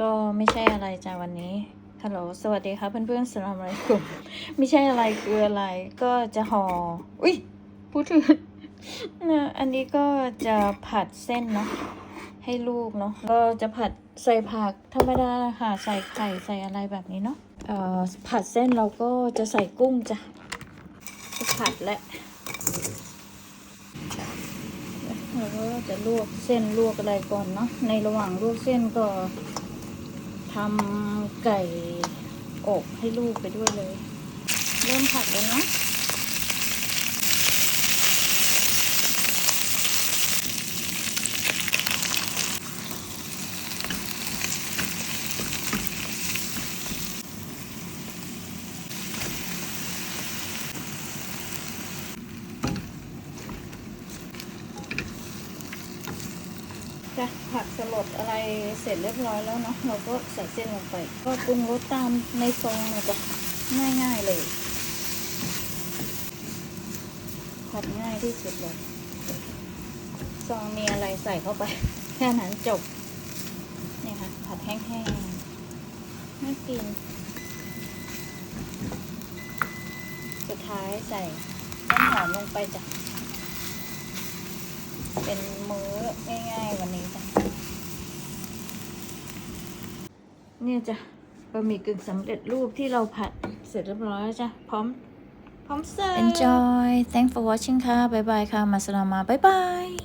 ก็ไม่ใช่อะไรจ้ะวันนี้ ฮัลโหล สวัสดีครับเพื่อนๆสลามอะไรกลุ่มไม่ใช่อะไรคืออะไร ก็จะห่อ อุ้ยพูดถึงนี่ยอันนี้ก็จะผัดเส้นเนาะ ให้ลูกเนาะ ก็จะผัดใส่ผักธรรมดาค่ะ ใส่ไข่ใส่อะไรแบบนี้เนาะ เอ่อ ผัดเส้นเราก็จะใส่กุ้งจ้ะจะผัดและเราก็จะลวกเส้นลวกอะไรก่อนเนาะ ในระหว่างลวกเส้นก็ ทำไก่อกให้ลูกไปด้วยเลย เริ่มผัดเลยเนาะ จ้ะผักสลดอะไรเสร็จเรียบร้อยแล้วเนาะเราก็ใส่เส้นลงไป ก็ปรุงรสตามในซองนะจ๊ะง่ายๆเลยผัดง่ายที่สุดเลยซองมีอะไรใส่เข้าไป แค่นั้นจบนี่ค่ะผัดแห้งๆน่ากิน สุดท้ายใส่ต้นหอมลงไปจ้ะ เป็นมื้อง่ายๆวันนี้จ้ะเนี่ยจ้ะบะหมี่กึ่งสำเร็จรูปที่เราผัดเสร็จเรียบร้อยแล้วจ้ะพร้อมพร้อมเสิร์ฟ Enjoy thanks for watching ค่ะ บ๊ายบายค่ะ มาสลามา บ๊ายบาย